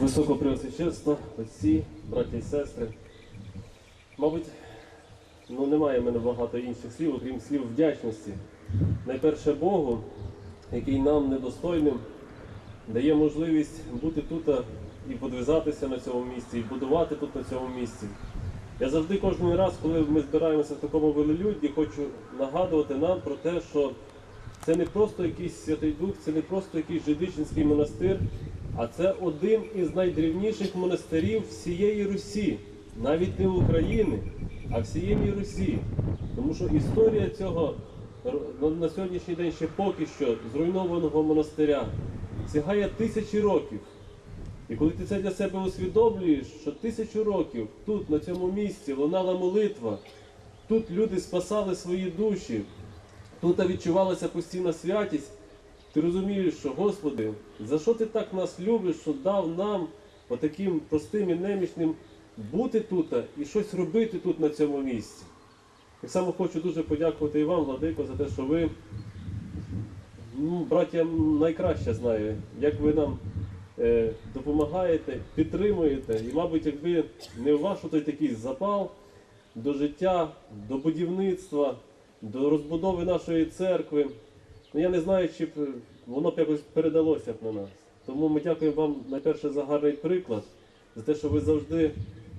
Високопреосвященство, отці, браті і сестри. Мабуть, ну немає в мене багато інших слів, окрім слів вдячності. Найперше Богу, який нам недостойним дає можливість бути тут і подвизатися на цьому місці, і будувати тут на цьому місці. Я завжди кожен раз, коли ми збираємося в такому велелюдді, хочу нагадувати нам про те, що це не просто якийсь святий дух, це не просто якийсь жидичинський монастир, а це один із найдрівніших монастирів всієї Русі, навіть не України, а всієї Русі. Тому що історія цього на- сьогоднішній день ще поки що зруйнованого монастиря сягає тисячі років. І коли ти це для себе усвідомлюєш, що тисячу років тут, на цьому місці, лунала молитва, тут люди спасали свої душі, тут відчувалася постійна святість, ти розумієш, що Господи, за що ти так нас любиш, що дав нам, отаким простим і немічним, бути тут і щось робити тут на цьому місці. Так само хочу дуже подякувати і вам, Владико, за те, що ви, ну, браття, найкраще знаю, як ви нам е, допомагаєте, підтримуєте. І, мабуть, якби не ваш той такий запал до життя, до будівництва, до розбудови нашої церкви, ну я не знаю, чи б воно б якось передалося б на нас. Тому ми дякуємо вам найперше за гарний приклад, за те, що ви завжди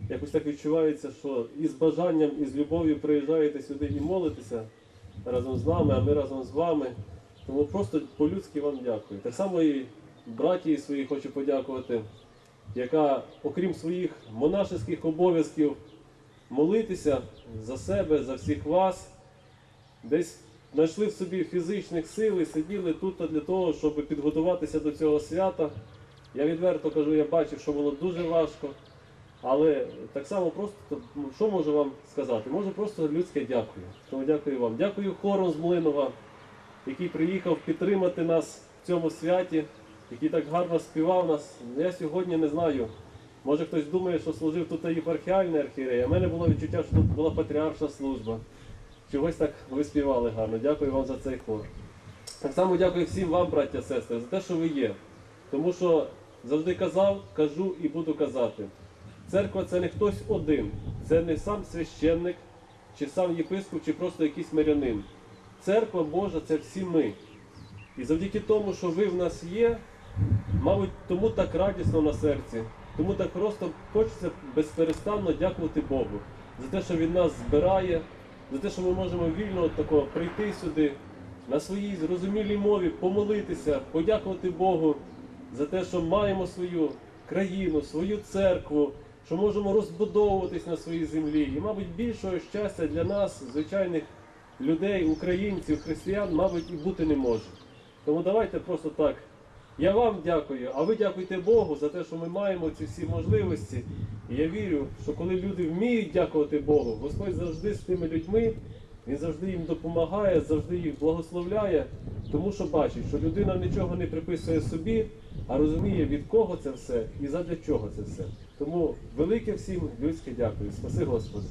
якось так відчувається, що і з бажанням, і з любов'ю приїжджаєте сюди і молитеся разом з нами, а ми разом з вами. Тому просто по-людськи вам дякую. Так само і братії своїй хочу подякувати, яка, окрім своїх монашеських обов'язків, молитися за себе, за всіх вас, десь знайшли в собі фізичних сил і сиділи тут для того, щоб підготуватися до цього свята. Я відверто кажу, я бачив, що було дуже важко. Але так само просто, що можу вам сказати? Можу просто людське дякую. Тому дякую вам. Дякую хору з Млинова, який приїхав підтримати нас в цьому святі, який так гарно співав нас. Я сьогодні не знаю. Може хтось думає, що служив тут єпархіальний архієрей, а в мене було відчуття, що тут була патріаршна служба. Чогось так ви співали гарно. Дякую вам за цей хор. Так само дякую всім вам, браття сестри, за те, що ви є. Тому що завжди казав, кажу і буду казати. Церква це не хтось один, це не сам священник, чи сам єпископ, чи просто якийсь мирянин. Церква Божа це всі ми. І завдяки тому, що ви в нас є, мабуть, тому так радісно на серці, тому так просто хочеться безперестанно дякувати Богу за те, що Він нас збирає, за те, що ми можемо вільно от такого прийти сюди на своїй зрозумілій мові, помолитися, подякувати Богу за те, що маємо свою країну, свою церкву, що можемо розбудовуватись на своїй землі. І, мабуть, більшого щастя для нас, звичайних людей, українців, християн, мабуть, і бути не може. Тому давайте просто так. Я вам дякую, а ви дякуйте Богу за те, що ми маємо ці всі можливості. І я вірю, що коли люди вміють дякувати Богу, Господь завжди з тими людьми, Він завжди їм допомагає, завжди їх благословляє, тому що бачить, що людина нічого не приписує собі, а розуміє, від кого це все і задля чого це все. Тому велике всім людське дякую. Спаси Господи.